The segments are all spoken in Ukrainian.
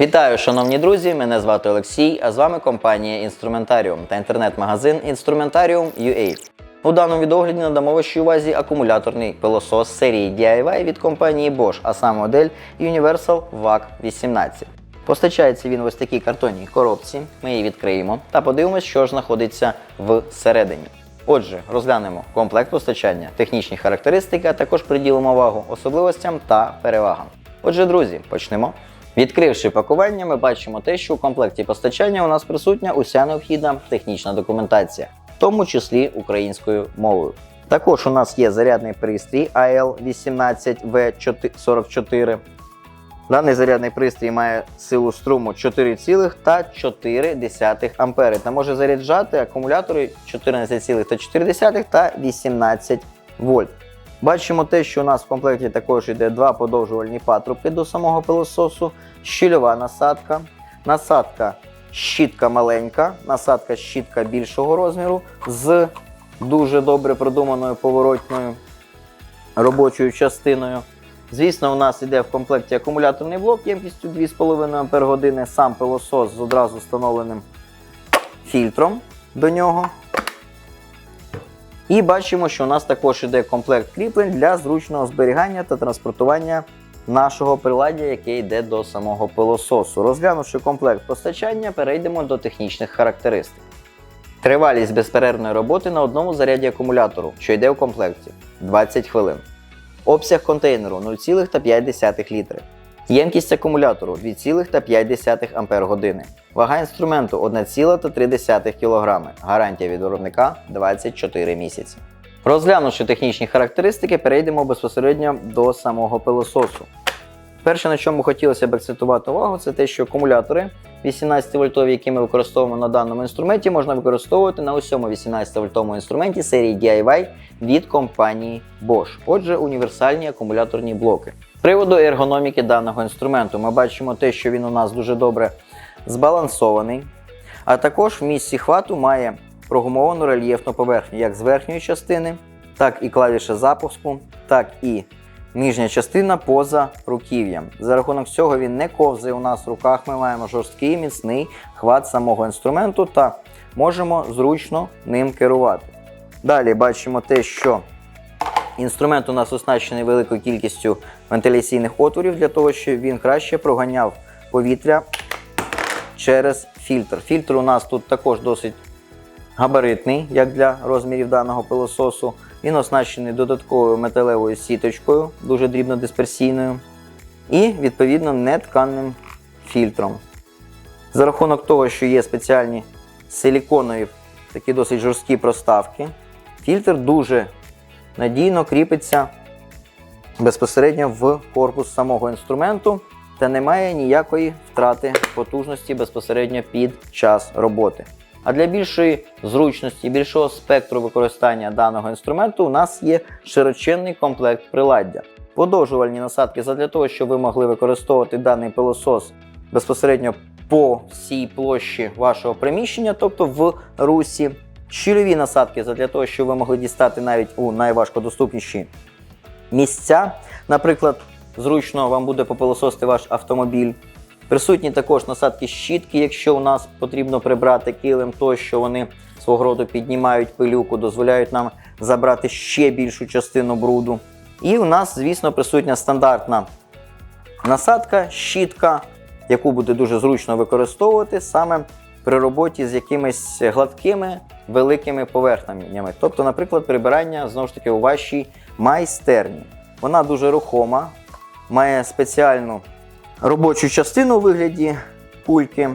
Вітаю, шановні друзі! Мене звати Олексій, а з вами компанія Інструментаріум та інтернет-магазин Instrumentarium.ua. У даному відогляді надамо вашій увазі акумуляторний пилосос серії DIY від компанії Bosch, а саме модель Universal VAC 18. Постачається він в ось такій картонній коробці. Ми її відкриємо та подивимось, що ж знаходиться всередині. Отже, розглянемо комплект постачання, технічні характеристики, а також приділимо увагу особливостям та перевагам. Отже, друзі, почнемо. Відкривши пакування, ми бачимо те, що у комплекті постачання у нас присутня уся необхідна технічна документація, в тому числі українською мовою. Також у нас є зарядний пристрій AL18V44. Даний зарядний пристрій має силу струму 4,4 А та може заряджати акумулятори 14,4 та 18 вольт. Бачимо те, що у нас в комплекті також йде два подовжувальні патрубки до самого пилососу, щільова насадка, насадка щітка маленька, насадка щітка більшого розміру з дуже добре продуманою поворотною робочою частиною. Звісно, у нас йде в комплекті акумуляторний блок ємкістю 2,5 Ах, сам пилосос з одразу встановленим фільтром до нього. І бачимо, що у нас також іде комплект кріплень для зручного зберігання та транспортування нашого приладдя, яке йде до самого пилососу. Розглянувши комплект постачання, перейдемо до технічних характеристик. Тривалість безперервної роботи на одному заряді акумулятору, що йде в комплекті 20 хвилин. Обсяг контейнеру 0,5 літри. Ємкість акумулятору 2,5 Ах. Вага інструменту 1,3 кг. Гарантія від виробника 24 місяці. Розглянувши технічні характеристики, перейдемо безпосередньо до самого пилососу. Перше, на чому хотілося б акцентувати увагу, це те, що акумулятори 18 вольтові, які ми використовуємо на даному інструменті, можна використовувати на усьому 18 вольтовому інструменті серії DIY від компанії Bosch. Отже, універсальні акумуляторні блоки. З приводу ергономіки даного інструменту, ми бачимо те, що він у нас дуже добре збалансований, а також в місці хвату має прогумовану рельєфну поверхню як з верхньої частини, так і клавіша запуску, так і нижня частина поза руків'ям. За рахунок цього він не ковзає у нас в руках. Ми маємо жорсткий міцний хват самого інструменту та можемо зручно ним керувати. Далі бачимо те, що інструмент у нас оснащений великою кількістю вентиляційних отворів для того, щоб він краще проганяв повітря через фільтр. Фільтр у нас тут також досить габаритний, як для розмірів даного пилососу. Він оснащений додатковою металевою сіточкою, дуже дрібнодисперсійною, і, відповідно, нетканним фільтром. За рахунок того, що є спеціальні силіконові такі досить жорсткі проставки, фільтр дуже надійно кріпиться безпосередньо в корпус самого інструменту та немає ніякої втрати потужності безпосередньо під час роботи. А для більшої зручності, більшого спектру використання даного інструменту у нас є широченний комплект приладдя. Подовжувальні насадки для того, щоб ви могли використовувати даний пилосос безпосередньо по всій площі вашого приміщення, тобто в русі. Щільові насадки для того, щоб ви могли дістати навіть у найважкодоступніші місця. Наприклад, зручно вам буде попилососити ваш автомобіль. Присутні також насадки щітки, якщо у нас потрібно прибрати килим, то що вони свого роду піднімають пилюку, дозволяють нам забрати ще більшу частину бруду. І у нас, звісно, присутня стандартна насадка, щітка, яку буде дуже зручно використовувати саме при роботі з якимись гладкими великими поверхнями. Тобто, наприклад, прибирання знову ж таки у вашій майстерні. Вона дуже рухома, має спеціальну робочу частину у вигляді кульки.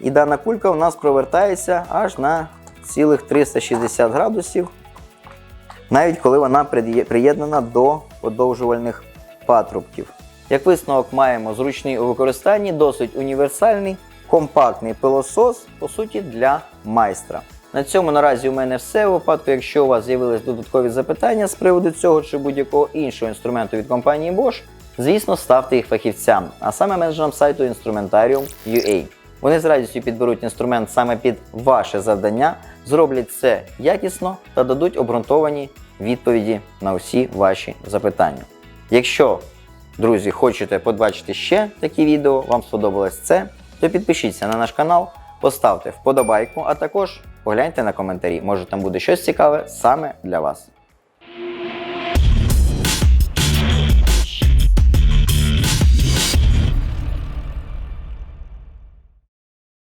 І дана кулька у нас провертається аж на цілих 360 градусів, навіть коли вона приєднана до подовжувальних патрубків. Як висновок маємо зручний у використанні, досить універсальний, компактний пилосос, по суті, для майстра. На цьому наразі у мене все. У випадку, якщо у вас з'явились додаткові запитання з приводу цього чи будь-якого іншого інструменту від компанії Bosch, звісно, ставте їх фахівцям, а саме менеджерам сайту Instrumentarium.ua. Вони з радістю підберуть інструмент саме під ваше завдання, зроблять це якісно та дадуть обґрунтовані відповіді на усі ваші запитання. Якщо друзі, хочете побачити ще такі відео, вам сподобалось це, то підпишіться на наш канал, поставте вподобайку, а також погляньте на коментарі. Може там буде щось цікаве саме для вас.